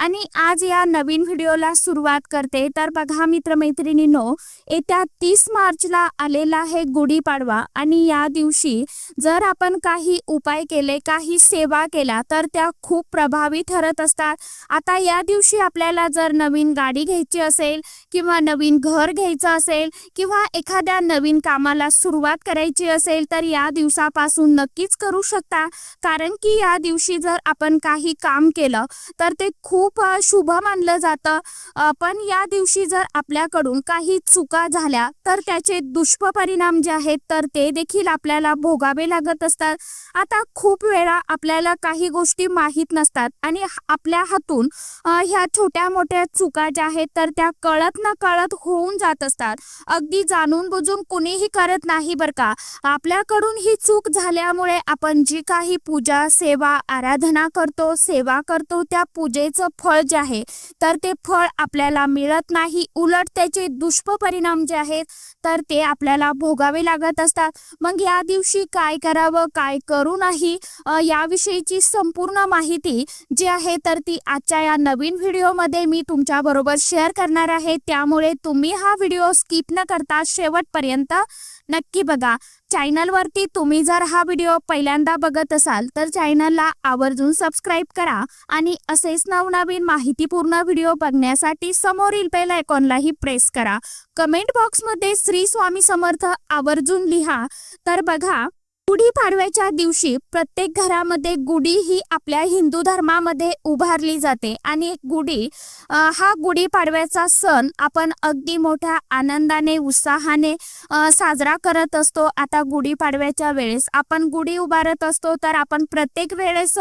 आणि आज या नवीन व्हिडिओला सुरुवात करते. तर बघा मित्रमैत्रिणींनो येत्या तीस मार्चला आलेला आहे गुढीपाडवा आणि या दिवशी जर आपण काही उपाय केले काही सेवा केल्या तर त्या खूप प्रभावी ठरत असतात. आता या दिवशी आपल्याला जर नवीन गाडी घ्यायची असेल किंवा नवीन घर घ्यायचं असेल किंवा एखाद्या नवीन कामाला सुरुवात करायची असेल तर या दिवसापासून नक्कीच करू शकता. कारण की या दिवशी जर आपण काही काम केलं तर ते खूप खूप शुभ मानलं जातं. पण या दिवशी जर आपल्याकडून काही चुका झाल्या तर त्याचे दुष्परिणाम जे आहेत तर ते देखील आपल्याला भोगावे लागत असतात. आता खूप वेळा आपल्याला काही गोष्टी माहीत नसतात आणि आपल्या हातून ह्या छोट्या मोठ्या चुका ज्या आहेत तर त्या कळत न कळत होऊन जात असतात. अगदी जाणून बुजून कुणीही करत नाही बरं का. आपल्याकडून ही चूक झाल्यामुळे आपण जी काही पूजा सेवा आराधना करतो सेवा करतो त्या पूजेचं फळ जे आहे तर ते फळ आपल्याला मिळत नाही. उलट त्याचे दुष्परिणाम जे आहेत तर ते आपल्याला भोगावे लागत असतात. मग या दिवशी काय करावं काय करू नाही याविषयीची संपूर्ण माहिती जी आहे तर ती आजच्या या नवीन व्हिडिओमध्ये मी तुमच्या बरोबर शेअर करणार आहे. त्यामुळे तुम्ही हा व्हिडिओ स्किप न करता शेवटपर्यंत नक्की बघा. चॅनलवरती तुम्ही जर हा व्हिडिओ पहिल्यांदा बघत असाल तर चॅनलला आवर्जून सबस्क्राईब करा आणि असेच नवनवीन माहितीपूर्ण व्हिडिओ बघण्यासाठी समोरील बेल आयकॉनलाही प्रेस करा. कमेंट बॉक्समध्ये श्री स्वामी समर्थ आवर्जून लिहा. तर बघा गुढीपाडव्याच्या दिवशी प्रत्येक घरामध्ये गुढी ही आपल्या हिंदू धर्मामध्ये उभारली जाते. आणि गुढी हा गुढीपाडव्याचा सण आपण अगदी मोठ्या आनंदाने उत्साहाने साजरा करत असतो. आता गुढीपाडव्याच्या वेळेस आपण गुढी उभारत असतो तर आपण प्रत्येक वेळेस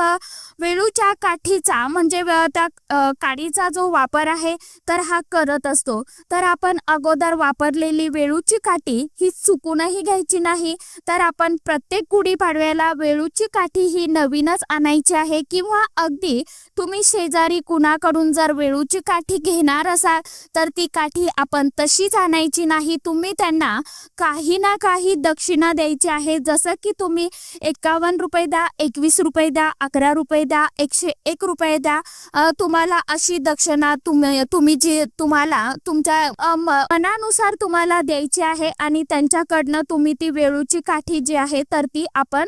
वेळूच्या काठीचा म्हणजे त्या काडीचा जो वापर आहे तर हा करत असतो. तर आपण अगोदर वापरलेली वेळूची काठी ही चुकूनही घ्यायची नाही. तर आपण प्रत्येक गुढीपाडव्याला वेळूची काठी ही नवीनच आणायची आहे किंवा अगदी तुम्ही शेजारी कुणाकडून जर वेळूची काठी घेणार असाल तर ती काठी आपण तशीच आणायची नाही. तुम्ही त्यांना काही ना काही दक्षिणा द्यायची आहे. जसं की तुम्ही एकावन्न रुपये द्या एकवीस रुपये द्या अकरा रुपये द्या एकशे एक रुपये द्या. तुम्हाला अशी दक्षिणा तुम्ही तुम्ही जी तुम्हाला तुमच्या मनानुसार तुम्हाला द्यायची आहे आणि त्यांच्याकडनं तुम्ही ती वेळूची काठी जी आहे तर ती आपण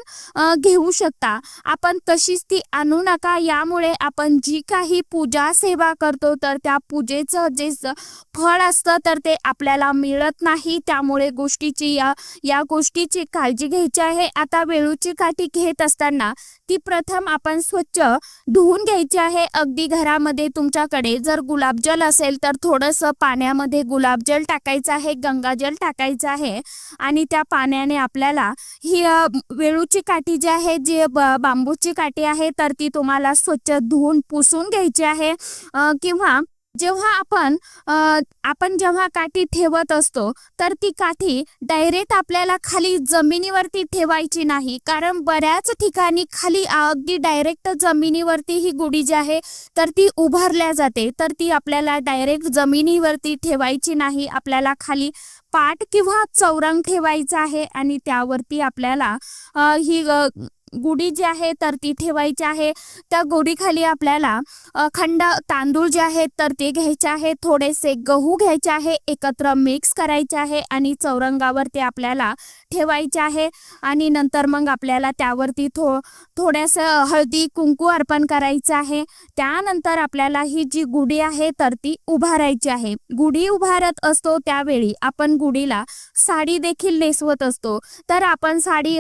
घेऊ शकता. आपण तशीच ती आणू नका. यामुळे आपण जी काही पूजा सेवा करतो तर त्या पूजेचं जे फळ असतं तर ते आपल्याला मिळत नाही. त्यामुळे गोष्टीची या या गोष्टीची काळजी घ्यायची आहे. आता वेळूची काठी घेत असताना ती प्रथम आपण स्वच्छ धुवून घ्यायची आहे. अगदी घरामध्ये तुमच्याकडे जर गुलाबजल असेल तर थोडंसं पाण्यामध्ये गुलाबजल टाकायचं आहे गंगाजल टाकायचं आहे आणि त्या पाण्याने आपल्याला ही वेळूची काठी जी आहे जी ब- बांबूची काठी आहे तर ती तुम्हाला स्वच्छ धुवून पुसून घ्यायची आहे. किंवा जेव्हा आपण आपण जेव्हा काठी ठेवत असतो तर ती काठी डायरेक्ट आपल्याला खाली जमिनीवरती ठेवायची नाही. कारण बऱ्याच ठिकाणी खाली अगदी डायरेक्ट जमिनीवरती ही गुढी जी आहे तर ती उभारल्या जाते. तर ती आपल्याला डायरेक्ट जमिनीवरती ठेवायची नाही. आपल्याला खाली पाट किंवा चौरंग ठेवायचं आहे आणि त्यावरती आपल्याला ही गुढी जी आहे तर ती ठेवायची आहे. त्या गुढीखाली आपल्याला खंड तांदूळ जे आहेत तर ते घ्यायचे आहे. थोडेसे गहू घ्यायचे आहे एकत्र मिक्स करायचे आहे आणि चौरंगावर ते आपल्याला ठेवायचे आहे. आणि नंतर मग आपल्याला त्यावरती थो थोड्यासं हळदी कुंकू अर्पण करायचं आहे. त्यानंतर आपल्याला ही जी गुढी आहे तर ती उभारायची आहे. गुढी उभारत असतो त्यावेळी आपण गुढीला साडी देखील नेसवत असतो. तर आपण साडी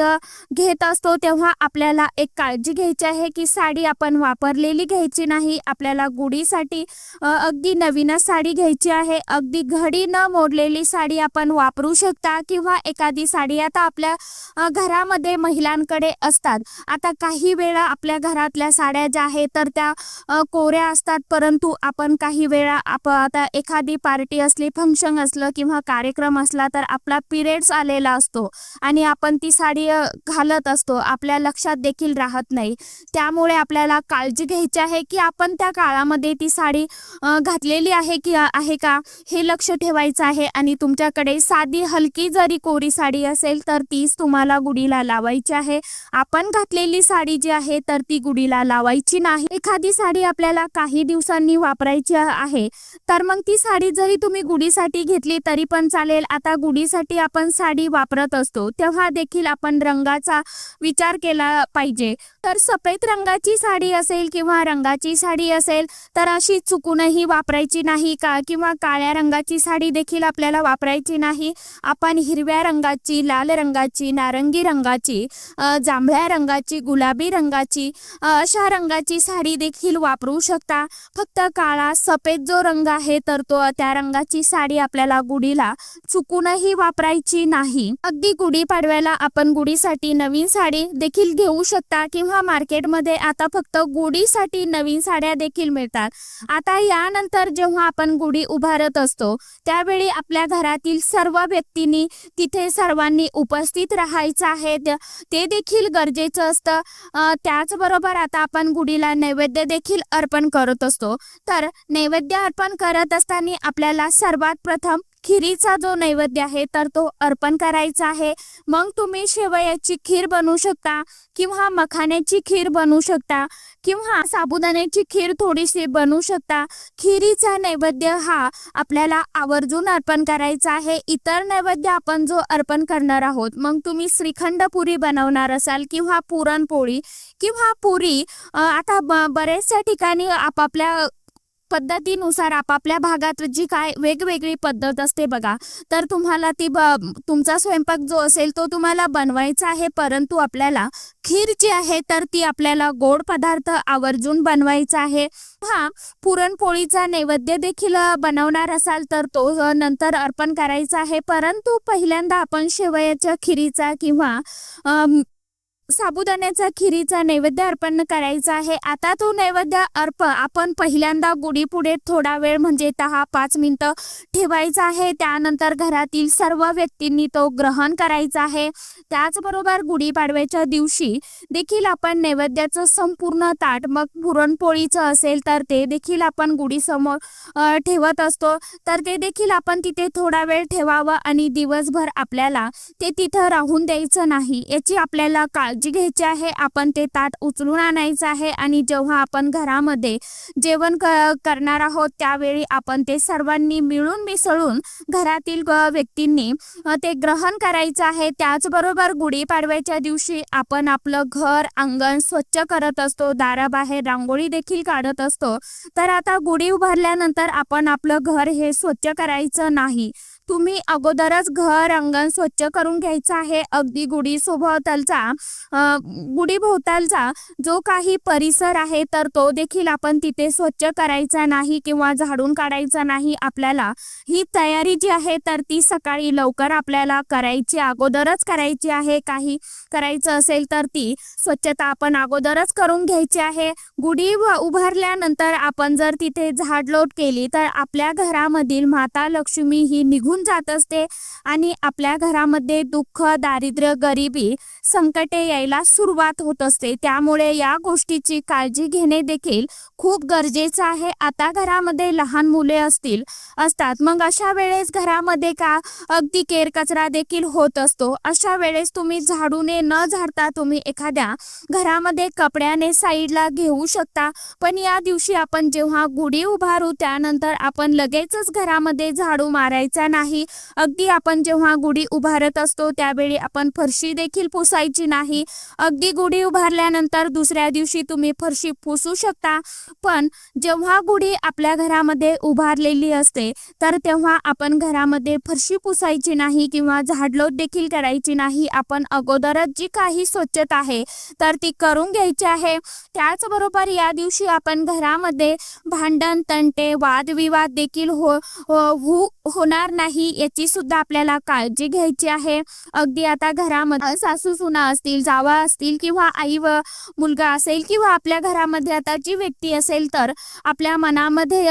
घेत असतो तेव्हा आपल्याला एक काळजी घ्यायची आहे की साडी आपण वापरलेली घ्यायची नाही. आपल्याला गुढीसाठी अगदी नवीनच साडी घ्यायची आहे. अगदी घडी न मोडलेली साडी आपण वापरू शकता किंवा एखादी साडी आता आपल्या घरामध्ये महिलांकडे असतात. आता काही वेळा आपल्या घरातल्या साड्या ज्या आहेत तर त्या कोऱ्या असतात. परंतु आपण काही वेळा आप आता एखादी पार्टी असली फंक्शन असलं किंवा कार्यक्रम असला तर आपला पिरियड्स आलेला असतो. आणि आपण ती साडी घालत असतो. आपल्या लक्षात देखील राहत नाही. त्यामुळे आपल्याला काळजी घ्यायची आहे की आपण त्या काळामध्ये ती साडी घातलेली आहे की आहे का? हे लक्ष ठेवायचं आहे. आणि तुमच्याकडे साधी हलकी जरी कोरी साडी असेल तर तीच तुम्हाला गुढीला लावायची आहे. आपण घातलेली साडी जी आहे तर ती गुढीला लावायची नाही. एखादी साडी आपल्याला काही दिवसांनी वापरायची आहे तर मग ती साडी जरी तुम्ही गुढीसाठी घेतली तरी पण चालेल. आता गुढीसाठी आपण साडी वापरत असतो तेव्हा देखील आपण रंगाचा विचार केला पाहिजे. तर सफेद रंगाची साडी असेल किंवा रंगाची साडी असेल तर अशी चुकूनही वापरायची नाही का? किंवा काळ्या रंगाची साडी देखील आपल्याला वापरायची नाही. आपण हिरव्या रंगाची लाल लाल रंगाची नारंगी रंगाची जांभळ्या रंगाची गुलाबी रंगाची अशा रंगाची साडी देखील वापरू शकता. फक्त काळा सफेद जो रंग आहे तर तो त्या रंगाची साडी आपल्याला गुढीला चुकूनही वापरायची नाही. अगदी गुढी पाडव्याला आपण गुढीसाठी नवीन साडी देखील घेऊ शकता किंवा मार्केटमध्ये आता फक्त गुढीसाठी नवीन साड्या देखील मिळतात. आता यानंतर जेव्हा आपण गुढी उभारत असतो त्यावेळी आपल्या घरातील सर्व व्यक्तींनी तिथे सर्वांनी उपस्थित राहायचं आहे. ते देखील गरजेचं असतं. त्याचबरोबर आता आपण गुढीला नैवेद्य देखील अर्पण करत असतो. तर नैवेद्य अर्पण करत असताना आपल्याला सर्वात प्रथम खिरीचा जो नैवेद्य आहे तर तो अर्पण करायचा आहे. मग तुम्ही शेवयाची खीर बनवू शकता किंवा मखाण्याची खीर बनवू शकता किंवा साबुदाण्याची खीर थोडीशी बनवू शकता. खिरीचा नैवेद्य हा आपल्याला आवर्जून अर्पण करायचा आहे. इतर नैवेद्य आपण जो अर्पण करणार आहोत मग तुम्ही श्रीखंड पुरी बनवणार असाल किंवा पुरणपोळी किंवा पुरी आता ब बऱ्याचशा ठिकाणी आपापल्या पद्धतीनुसार आपापल्या भागात जी काय वेगवेगळी पद्धत असते बघा. तर तुम्हाला ती ब तुमचा स्वयंपाक जो असेल तो तुम्हाला बनवायचा आहे परंतु आपल्याला खीर जी आहे तर ती आपल्याला गोड पदार्थ आवर्जून बनवायचा आहे. हा पुरणपोळीचा नैवेद्य देखील बनवणार असाल तर तो नंतर अर्पण करायचा आहे. परंतु पहिल्यांदा आपण शेवयाच्या खिरीचा किंवा साबुदाण्याचा खिरीचा नैवेद्य अर्पण करायचा आहे. आता तो नैवेद्य अर्प आपण पहिल्यांदा गुढी पुढे थोडा वेळ म्हणजे दहा पाच मिनिटं ठेवायचा आहे. त्यानंतर घरातील सर्व व्यक्तींनी तो ग्रहण करायचा आहे. त्याचबरोबर गुढीपाडव्याच्या दिवशी देखील आपण नैवेद्याचं संपूर्ण ताट मग पुरणपोळीचं असेल तर ते देखील आपण गुढीसमोर ठेवत असतो. तर ते देखील आपण तिथे थोडा वेळ ठेवावं आणि दिवसभर आपल्याला ते तिथं राहून द्यायचं नाही. याची आपल्याला काळजी घ्यायची आहे. आपण ते ताट उचलून आणायचं आहे आणि जेव्हा आपण घरामध्ये जेवण क करणार आहोत त्यावेळी आपण ते सर्वांनी मिळून मिसळून घरातील व्यक्तींनी ते ग्रहण करायचं आहे. त्याचबरोबर गुढीपाडव्याच्या दिवशी आपण आपलं घर अंगण स्वच्छ करत असतो. दाराबाहेर रांगोळी देखील काढत असतो. तर आता गुढी उभारल्यानंतर आपण आपलं घर हे स्वच्छ करायचं नाही. तुम्ही अगोदरच घर अंगण स्वच्छ करून घ्यायचं आहे. अगदी गुढी सोभोवतालचा गुढी भोवतालचा जो काही परिसर आहे तर तो देखील आपण तिथे स्वच्छ करायचा नाही किंवा झाडून काढायचा नाही. आपल्याला ही तयारी जी आहे तर ती सकाळी लवकर आपल्याला करायची अगोदरच करायची आहे. काही करायचं असेल तर ती स्वच्छता आपण अगोदरच करून घ्यायची आहे. गुढी उभारल्यानंतर आपण जर तिथे झाडलोट केली तर आपल्या घरामधील माता लक्ष्मी ही निघून जात असते आणि आपल्या घरामध्ये दुःख दारिद्र्य गरिबी संकटे यायला सुरुवात होत असते. त्यामुळे या गोष्टीची काळजी घेणे देखील खूप गरजेचं आहे. आता घरामध्ये लहान मुले असतील असतात. मग अशा वेळेस घरामध्ये का अगदी केर कचरा देखील होत असतो? अशा वेळेस तुम्ही झाडूने न झाडता तुम्ही एखाद्या घरामध्ये कपड्याने साईडला घेऊ शकता. पण या दिवशी आपण जेव्हा गुढी उभारू त्यानंतर आपण लगेचच घरामध्ये झाडू मारायचा नाही. अगदी आपण जेव्हा गुढी उभारत असतो त्यावेळी आपण फरशी देखील पुसायची नाही. अगदी गुढी उभारल्यानंतर दुसऱ्या दिवशी तुम्ही फरशी पुसू शकता. पण जेव्हा गुढी आपल्या घरामध्ये उभारलेली असते तर तेव्हा आपण घरामध्ये फरशी पुसायची नाही किंवा झाडलोट देखील करायची नाही. आपण अगोदरच जी काही स्वच्छता आहे तर ती करून घ्यायची आहे. त्याचबरोबर या दिवशी आपण घरामध्ये भांडण तंटे वादविवाद देखील हो हो- हो- होणार नाही नाही याची सुद्धा आपल्याला काळजी घ्यायची आहे. अगदी आता घरामध्ये सासू सुना असतील जावा असतील किंवा आई व मुलगा असेल किंवा आपल्या घरामध्ये आता जी व्यक्ती असेल तर आपल्या मनामध्ये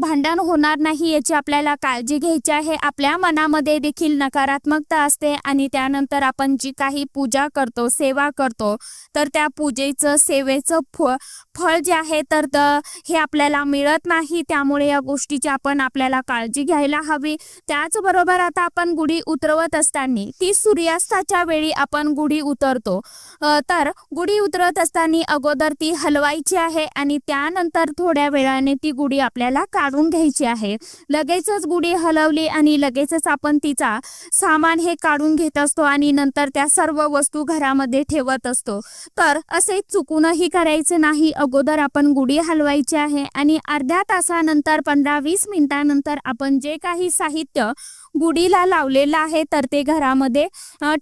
भांडण होणार नाही याची आपल्याला काळजी घ्यायची आहे. आपल्या मनामध्ये देखील नकारात्मकता असते आणि त्यानंतर आपण जी काही पूजा करतो सेवा करतो तर त्या पूजेचं सेवेचं फ फळ जे आहे तर हे आपल्याला मिळत नाही. त्यामुळे या गोष्टीची आपण आपल्याला काळजी घ्यायला हवी. त्याचबरोबर आता आपण गुढी उतरवत असताना ती सूर्यास्ताच्या वेळी आपण गुढी उतरतो. तर गुढी उतरत असताना अगोदर ती हलवायची आहे आणि त्यानंतर थोड्या वेळाने ती गुढी आपल्याला काढून घ्यायची आहे. लगेचच गुढी हलवली आणि लगेचच आपण तिचा सामान हे काढून घेत असतो आणि नंतर त्या सर्व वस्तू घरामध्ये ठेवत असतो. तर असे चुकूनही करायचे नाही. अगोदर आपण गुढी हलवायची आहे आणि अर्ध्या तासानंतर पंधरा वीस मिनिटानंतर आपण जे काही साहित्य गुढीला लावलेलं आहे तर ते घरामध्ये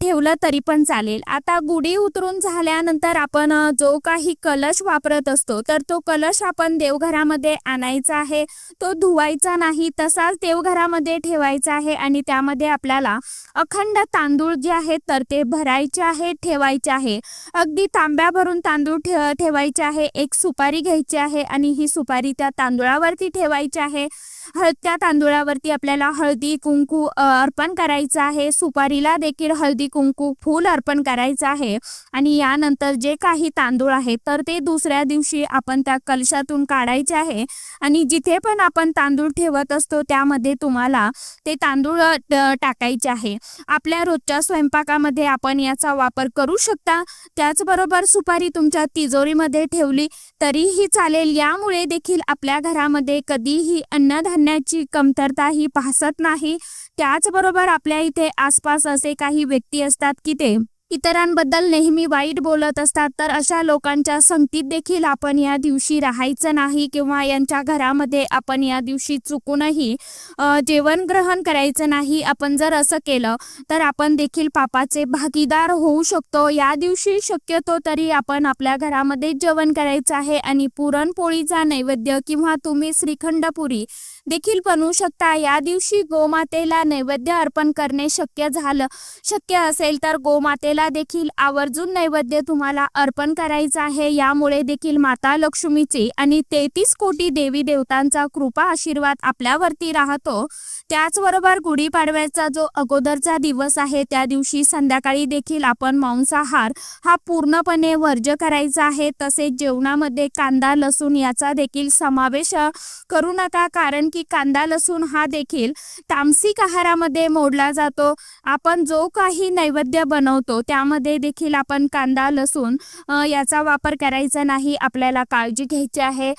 ठेवलं तरी पण चालेल. आता गुढी उतरून झाल्यानंतर आपण जो काही कलश वापरत असतो तर तो कलश आपण देवघरामध्ये आणायचा आहे. तो धुवायचा नाही तसाच देवघरामध्ये ठेवायचा आहे आणि त्यामध्ये आपल्याला अखंड तांदूळ जे आहेत तर ते भरायचे आहे ठेवायचे आहे. अगदी तांब्या भरून तांदूळ ठे ठेवायचे आहे एक सुपारी घ्यायची आहे आणि ही सुपारी त्या तांदूळावरती ठेवायची आहे. त्या तांदूळावरती आपल्याला हळदी कुंकू अर्पण करायचं आहे. सुपारीला देखील हळदी कुंकू फूल अर्पण करायचं आहे. आणि यानंतर जे काही तांदूळ आहे तर ते दुसऱ्या दिवशी आपण त्या कलशातून काढायचे आहे. आणि जिथे पण आपण तांदूळ ठेवत असतो त्यामध्ये तुम्हाला ते तांदूळ टाकायचे आहे. आपल्या रोजच्या स्वयंपाकामध्ये आपण याचा वापर करू शकता. त्याचबरोबर सुपारी तुमच्या तिजोरीमध्ये ठेवली तरीही चालेल. यामुळे देखील आपल्या घरामध्ये कधीही अन्नधान्याची कमतरता ही भासत नाही. त्याचबरोबर आपल्या इथे आसपास असे काही व्यक्ती असतात की ते इतरांबद्दल नेहमी वाईट बोलत असतात. तर अशा लोकांच्या संगतीत देखील आपण या दिवशी राहायचं नाही किंवा यांच्या घरामध्ये आपण या दिवशी चुकूनही जेवण ग्रहण करायचं नाही. आपण जर असं केलं तर आपण देखील पापाचे भागीदार होऊ शकतो. या दिवशी शक्यतो तरी आपण आपल्या घरामध्ये जेवण करायचं आहे आणि पुरणपोळीचा नैवेद्य किंवा तुम्ही श्रीखंडपुरी देखील बनवू शकता. या दिवशी गोमातेला नैवेद्य अर्पण करणे शक्य झालं. शक्य असेल तर गोमातेला देखील आवर्जून नैवेद्य तुम्हाला अर्पण करायचं आहे. यामुळे देखील माता लक्ष्मीची आणि तेहतीस कोटी देवी देवतांचा कृपा आशीर्वाद आपल्यावरती राहतो. त्याचबरोबर गुढीपाडव्याचा जो अगोदरचा दिवस आहे त्या दिवशी संध्याकाळी देखील आपण मांसाहार हा पूर्णपणे वर्ज करायचा आहे. तसेच जेवणामध्ये कांदा लसूण याचा देखील समावेश करू नका. कारण की कांदा लसूण हा देखील तामसिक आहारामध्ये मोडला जातो. आपण जो काही नैवेद्य बनवतो त्यामध्ये देखील आपण कांदा लसूण याचा वापर करायचा नाही. आपल्याला काळजी घ्यायची आहे.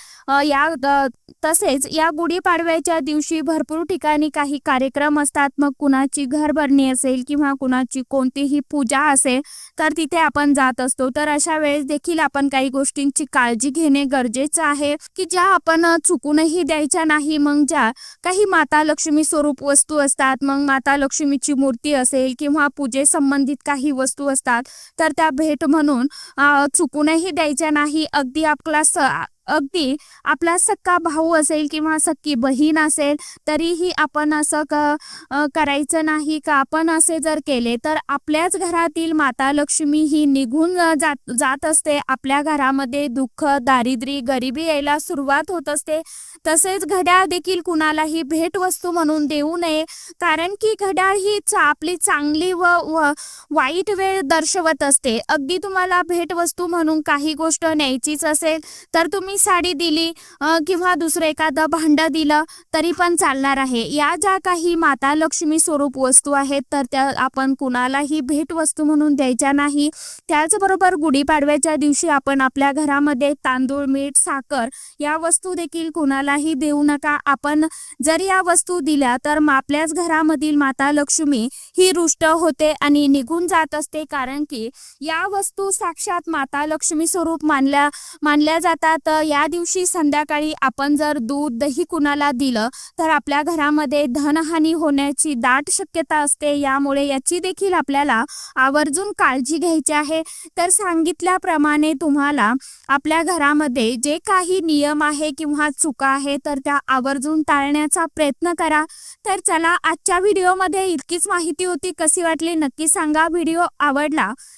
या द- तसेच या गुढीपाडव्याच्या दिवशी भरपूर ठिकाणी काही कार्यक्रम असतात मग कुणाची घरभरणी असेल किंवा कुणाची कोणतीही पूजा असेल तर तिथे आपण जात असतो. तर अशा वेळेस देखील आपण काही गोष्टींची काळजी घेणे गरजेचं आहे की ज्या आपण चुकूनही द्यायच्या नाही मग ज्या काही माता लक्ष्मी स्वरूप वस्तू असतात मग माता लक्ष्मीची मूर्ती असेल किंवा पूजे संबंधित काही वस्तू असतात तर त्या भेट म्हणून चुकूनही द्यायच्या नाही. अगदी आपला स अगदी आपला सक्का भाऊ असेल किंवा सक्की बहीण असेल तरीही आपण असं क करायचं नाही का? आपण असे जर केले तर आपल्याच घरातील माता लक्ष्मी ही निघून जात जात असते. आपल्या घरामध्ये दुःख दारिद्र्य गरिबी यायला सुरुवात होत असते. तसेच घड्याळ देखील कुणालाही भेटवस्तू म्हणून देऊ नये. कारण की घड्याळ ही चा आपली चांगली व व वाईट वेळ दर्शवत असते. अगदी तुम्हाला भेटवस्तू म्हणून काही गोष्ट न्यायचीच असेल तर तुम्ही साडी दिली किंवा दुसरं एखादं भांडं दिलं तरी पण चालणार आहे. या ज्या काही माता लक्ष्मी स्वरूप वस्तू आहेत तर त्या आपण कुणालाही भेटवस्तू म्हणून द्यायच्या नाही. त्याचबरोबर गुढीपाडव्याच्या दिवशी आपण आपल्या घरामध्ये तांदूळ मीठ साखर या वस्तू देखील कुणालाही देऊ नका. आपण जर या वस्तू दिल्या तर आपल्याच घरामधील माता लक्ष्मी ही रुष्ट होते आणि निघून जात असते. कारण की या वस्तू साक्षात माता लक्ष्मी स्वरूप मानल्या मानल्या जातात. या दिवशी संध्याकाळी आपण जर दूध दही कुणाला दिलं तर आपल्या घरामध्ये धनहानी होण्याची दाट शक्यता असते. यामुळे याची देखील आपल्याला आवर्जून काळजी घ्यायची आहे. तर सांगितल्याप्रमाणे तुम्हाला आपल्या घरामध्ये जे काही नियम आहे किंवा चुका आहे तर त्या आवर्जून टाळण्याचा प्रयत्न करा. तर चला आजच्या व्हिडिओमध्ये इतकीच माहिती होती. कशी वाटली नक्की सांगा. व्हिडिओ आवडला